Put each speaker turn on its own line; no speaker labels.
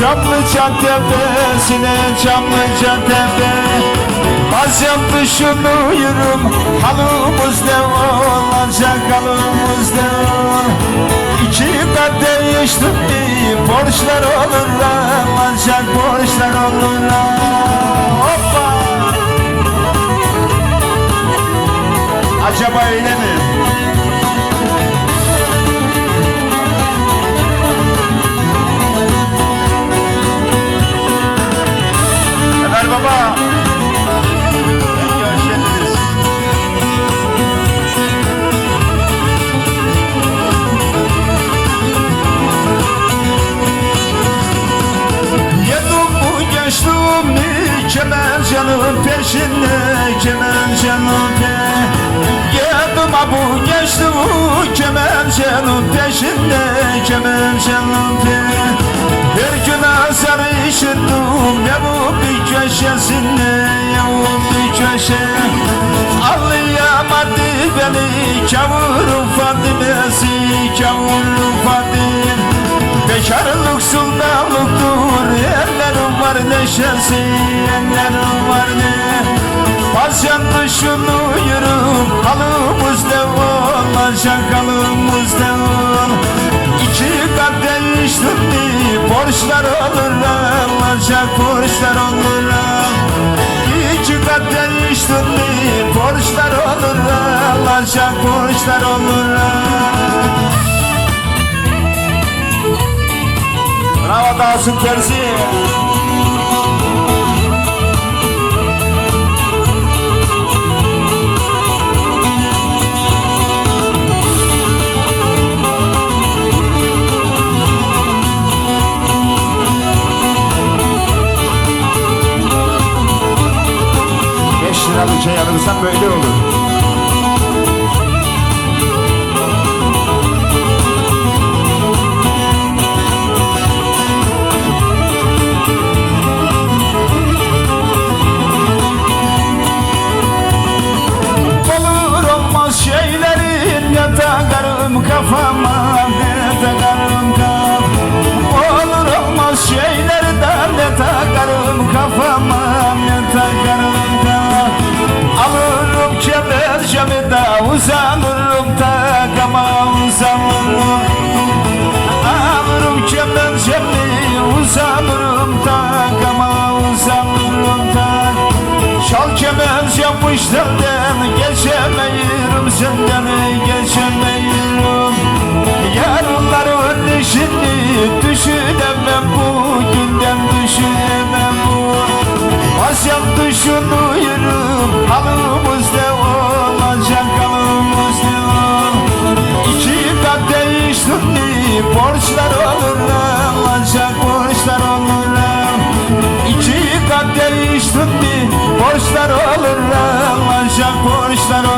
Çamlıca tepesine Çamlıca tepe Bazen düşünüyorum halımız ne olacak halımız ne İki kadeh içtim mi borçlar olur alacak borçlar olur kemer canım peşinde kemer canım pe Yedim ha bu geçtim kemer canım peşinde kemer canım pe Bir gün azar işittim ya bu bir köşesinde ya bu bir köşe. Anlayamadı beni kavurun Fadime'si kavurun Fadim sultanlıktır Ellerim var neşesi Ellerim var ne? Bazen düşünüyorum Halımız olacak halımız ne ol İki içtim mi Borçlar olur alacak borçlar olur İki içtim mi Borçlar olur alacak borçlar olur Bravo Dağsın Terzi. Liralık şey alırsan böyle. Olur uzanırım Alırım kemercemi uzanırım takama uzanırım tak Şal kemer yapmış senden Geçemeyirim senden Geçemeyirim. Yarınların işini Düşünemem bugünden Düşünemem bu. Bazen düşünüyorum kuşlar olurum Ancak kuşlar olurum İki kalpte iş tuttu Borçlar olurum Ancak borçlar